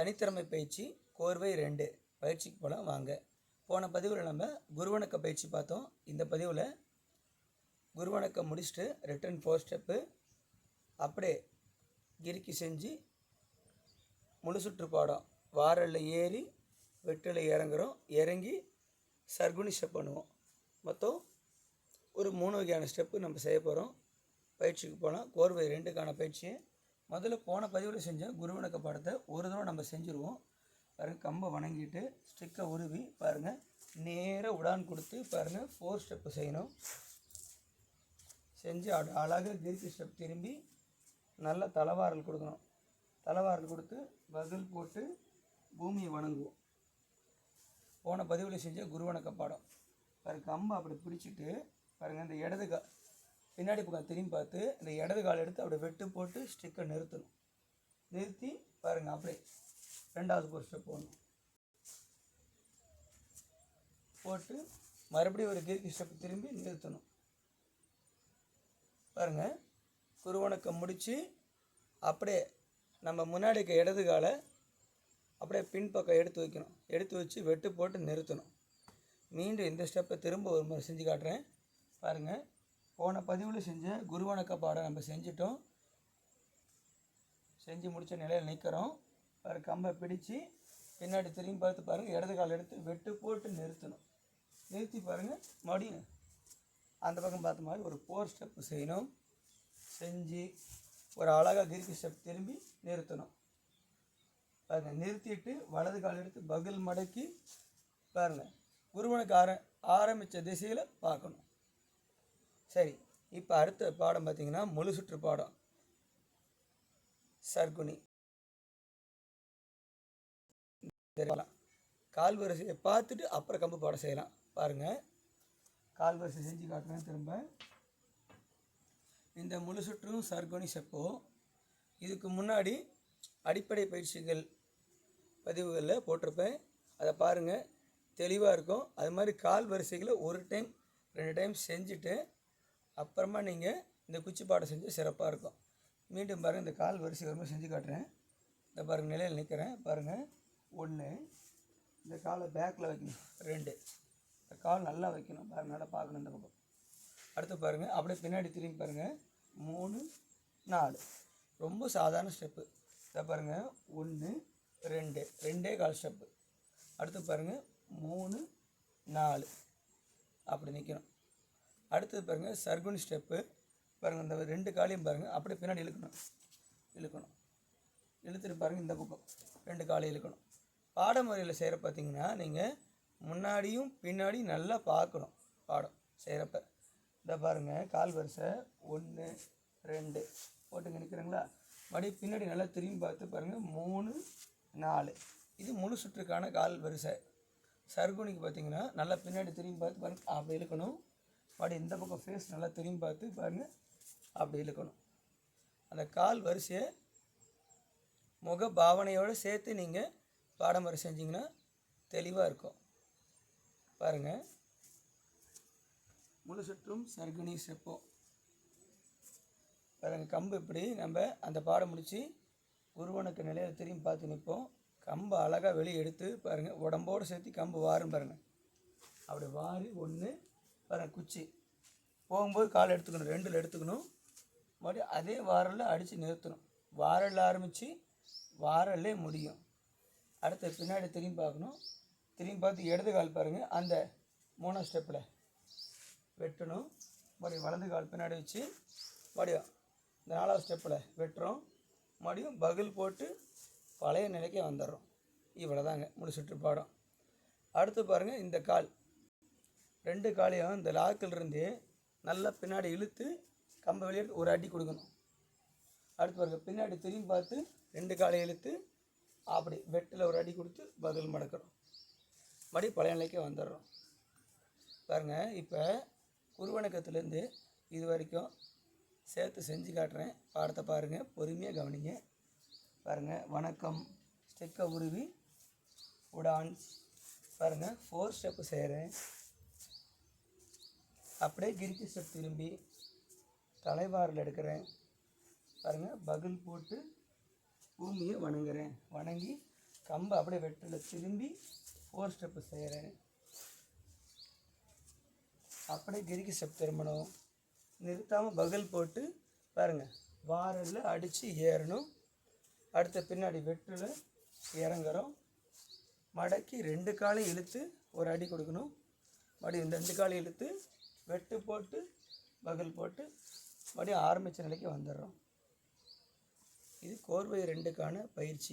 தனித்திறமை பயிற்சி கோர்வை ரெண்டு. பயிற்சிக்கு போகலாம் வாங்க. போன பதிவில் நம்ம குருவணக்க பயிற்சி பார்த்தோம். இந்த பதிவில் குருவணக்கம் முடிச்சுட்டு ரிட்டர்ன் ஃபோர் ஸ்டெப்பு அப்படியே கிறுக்கி செஞ்சு முழு சுற்று பாடம். ஏறி வெட்டில் இறங்குறோம். இறங்கி சர்க்குனி ஸ்டெப் பண்ணுவோம். மொத்தம் ஒரு மூணு வகையான ஸ்டெப்பு நம்ம செய்ய போகிறோம் பயிற்சிக்கு போகலாம் கோர்வை ரெண்டுக்கான பயிற்சியை முதல்ல போன பதிவில் செஞ்ச குருவிணக்க படத்தை ஒரு தடவை நம்ம செஞ்சுருவோம். பாருங்கள் கம்பை வணங்கிட்டு ஸ்டிக்கை உருவி பாருங்கள் நேராக உடான் கொடுத்து பாருங்கள் ஃபோர் ஸ்டெப்பு செய்யணும். செஞ்சு அட அழகாக கிரிக்கி ஸ்டெப் திரும்பி நல்ல தலைவாரல் கொடுக்கணும். தலைவாரல் கொடுத்து பதில் போட்டு பூமியை வணங்குவோம். போன பதிவில் செஞ்ச குருவணக்க பாடம். பாருங்க கம்பை அப்படி பிடிச்சிட்டு பாருங்கள் இந்த இடது கா பின்னாடி பக்கம் திரும்பி பார்த்து இந்த இடது கால் எடுத்து அப்படியே வெட்டு போட்டு ஸ்டிக்கை நிறுத்தணும். நிறுத்தி பாருங்கள் அப்படியே ரெண்டாவது ஒரு ஸ்டெப் போடணும். போட்டு மறுபடியும் ஒரு கீர்க்கி ஸ்டெப் திரும்பி நிறுத்தணும். பாருங்கள் குருவணக்கம் முடித்து அப்படியே நம்ம முன்னாடி இருக்க இடது காலை அப்படியே பின்பக்கம் எடுத்து வைக்கணும். எடுத்து வச்சு வெட்டு போட்டு நிறுத்தணும். மீண்டும் இந்த ஸ்டெப்பை திரும்ப ஒரு முறை செஞ்சு காட்டுறேன். பாருங்கள் போன பதிவில் செஞ்ச குருவணக்க பாடம் நம்ம செஞ்சிட்டோம். செஞ்சு முடித்த நிலையில் நிற்கிறோம் ஒரு கம்பை பிடித்து பின்னாடி திரும்பி பார்த்து பாருங்கள் இடது கால் எடுத்து வெட்டு போட்டு நிறுத்தணும். நிறுத்தி பாருங்கள் மறுபடியும் அந்த பக்கம் பார்த்த மாதிரி ஒரு ஃபோர் ஸ்டெப்பு செய்யணும். செஞ்சு ஒரு அழகாக கிரிக்கி ஸ்டெப் திரும்பி நிறுத்தணும். பாருங்கள் நிறுத்திட்டு வலது கால் எடுத்து பகில் மடக்கி பாருங்கள் குருவனுக்கு ஆர ஆரம்பித்த திசையில் பார்க்கணும். சரி இப்போ அடுத்த பாடம் பார்த்தீங்கன்னா முழு சுற்று பாடம். சர்க்குனி. தெரியலாம். கால் வரிசையை பார்த்துட்டு அப்புறம் கம்பு பாடம் செய்யலாம். பாருங்கள் கால் வரிசை செஞ்சு காட்டுறேன் திரும்ப. இந்த முழு சுற்றும் சர்க்குனி செப்போ. இதுக்கு முன்னாடி அடிப்படை பயிற்சிகள் பதிவுகளில் போட்டிருப்பேன். அதை பாருங்கள் தெளிவாக இருக்கும். அது மாதிரி கால் வரிசைகளை ஒரு டைம் ரெண்டு டைம் செஞ்சுட்டு அப்புறமா நீங்கள் இந்த குச்சி பாடம் செஞ்சு சிறப்பாக இருக்கும். மீண்டும் பாருங்கள் இந்த கால் வரிசை வரும்போது செஞ்சு காட்டுறேன். இந்த பாருங்கள் நிலையில் நிற்கிறேன் பாருங்கள் ஒன்று இந்த காலை பேக்கில் வைக்கணும். ரெண்டு. இந்த கால் நல்லா வைக்கணும். பாருங்கள் நல்லா பார்க்கணும் இந்த பக்கம். அடுத்து பாருங்கள் அப்படியே பின்னாடி திரும்பி பாருங்கள் மூணு நாலு. ரொம்ப சாதாரண ஸ்டெப்பு இதை பாருங்கள் ஒன்று ரெண்டு. ரெண்டே கால் ஸ்டெப்பு அடுத்து பாருங்கள் மூணு நாலு. அப்படி நிற்கணும் அடுத்தது பாருங்கள் சர்குனி ஸ்டெப்பு பாருங்கள் இந்த ரெண்டு காலையும் பாருங்கள் அப்படியே பின்னாடி இழுக்கணும். இழுக்கணும். இழுத்துட்டு பாருங்கள் இந்த பக்கம் ரெண்டு காலை இழுக்கணும். பாடமுறையில் செய்கிற பார்த்தீங்கன்னா நீங்கள் முன்னாடியும் பின்னாடியும் நல்லா பார்க்கணும் பாடம் செய்கிறப்ப இந்த பாருங்கள் கால் வரிசை ஒன்று ரெண்டு. போட்டுங்க நிற்கிறீங்களா மறுபடியும் பின்னாடி நல்லா திரும்பி பார்த்து பாருங்கள் மூணு நாலு. இது முழு சுற்றுக்கான கால் வரிசை. சர்க்குனிக்கு பார்த்தீங்கன்னா நல்லா பின்னாடி திரும்பி பார்த்து பாருங்கள் அப்படி இழுக்கணும். பாடி இந்த பக்கம் ஃபேஸ் நல்லா திரும்பி பார்த்து பாருங்கள் அப்படி இழுக்கணும். அந்த கால் வரிசையை முக பாவனையோடு சேர்த்து நீங்கள் பாடம் வரை செஞ்சிங்கன்னா தெளிவாக இருக்கும். பாருங்கள் முழு சுற்றும் சர்குனி செப்போ. பாருங்கள் கம்பு இப்படி நம்ம அந்த பாடம் முடித்து குருவனுக்கு நிலையில் திரும்பி பார்த்து நிற்போம் கம்பை அழகாக வெளியே எடுத்து பாருங்கள் உடம்போடு சேர்த்து கம்பு வாரும் பாருங்கள் அப்படி வாரி ஒன்று பாருங்கள் குச்சி. போகும்போது கால் எடுத்துக்கணும் ரெண்டில் எடுத்துக்கணும். மறுபடியும் அதே வாரலில் அடித்து நிறுத்தணும். வாரலில் ஆரம்பித்து வாரல்லே முடியும். அடுத்து பின்னாடி திரும்பி பார்க்கணும். திரும்பி பார்த்து இடது கால் பாருங்கள் அந்த மூணாம் ஸ்டெப்பில் வெட்டணும். மறுபடியும் வலது கால் பின்னாடி வச்சு மறுபடியும் இந்த நாலாவது ஸ்டெப்பில் வெட்டுறோம். மறுபடியும் பகில் போட்டு பழைய நிலைக்கே வந்துடுறோம். இவ்வளோ தாங்க முழு பாடம். அடுத்து பாருங்கள் இந்த கால். ரெண்டு காலையும் இந்த லாக்கில் இருந்து நல்லா பின்னாடி இழுத்து கம்பை வெளியே ஒரு அடி கொடுக்கணும். அடுத்து பாருங்க பின்னாடி திரும்பி பார்த்து ரெண்டு காலை இழுத்து அப்படி வெட்டில் ஒரு அடி கொடுத்து பதில் மடக்கிறோம் மறுபடியும் பழைய நிலைக்கே வந்துடுறோம். பாருங்கள் இப்போ குருவணக்கத்துலேருந்து இது வரைக்கும் சேர்த்து செஞ்சு காட்டுறேன். பாடத்தை பாருங்கள் பொறுமையாக கவனிங்க. பாருங்கள் வணக்கம். ஸ்டெக்கை உருவி உடான். பாருங்கள் ஃபோர் ஸ்டெப்பு செய்கிறேன் அப்படியே கிரிக்கி ஸ்டெப் திரும்பி தலைவாரில் எடுக்கிறேன். பாருங்கள் பகில் போட்டு பூமியை வணங்குறேன். வணங்கி கம்பை அப்படியே வெட்டில் திரும்பி ஃபோர் ஸ்டெப்பு செய்கிறேன். அப்படியே கிரிக்கி ஸ்டெப் திரும்பணும். நிறுத்தாமல் பகல் போட்டு பாருங்கள் வாரலில் அடித்து ஏறணும். அடுத்த பின்னாடி வெட்டில் இறங்குறோம். மடக்கி ரெண்டு காலையும் இழுத்து ஒரு அடி கொடுக்கணும். மறுபடியும் இந்த ரெண்டு காலையும் இழுத்து வெட்டு போட்டு பகல் போட்டு மறுபடியும் ஆரம்பித்த நிலைக்கு வந்துடுறோம். இது கோர்வை ரெண்டுக்கான பயிற்சி.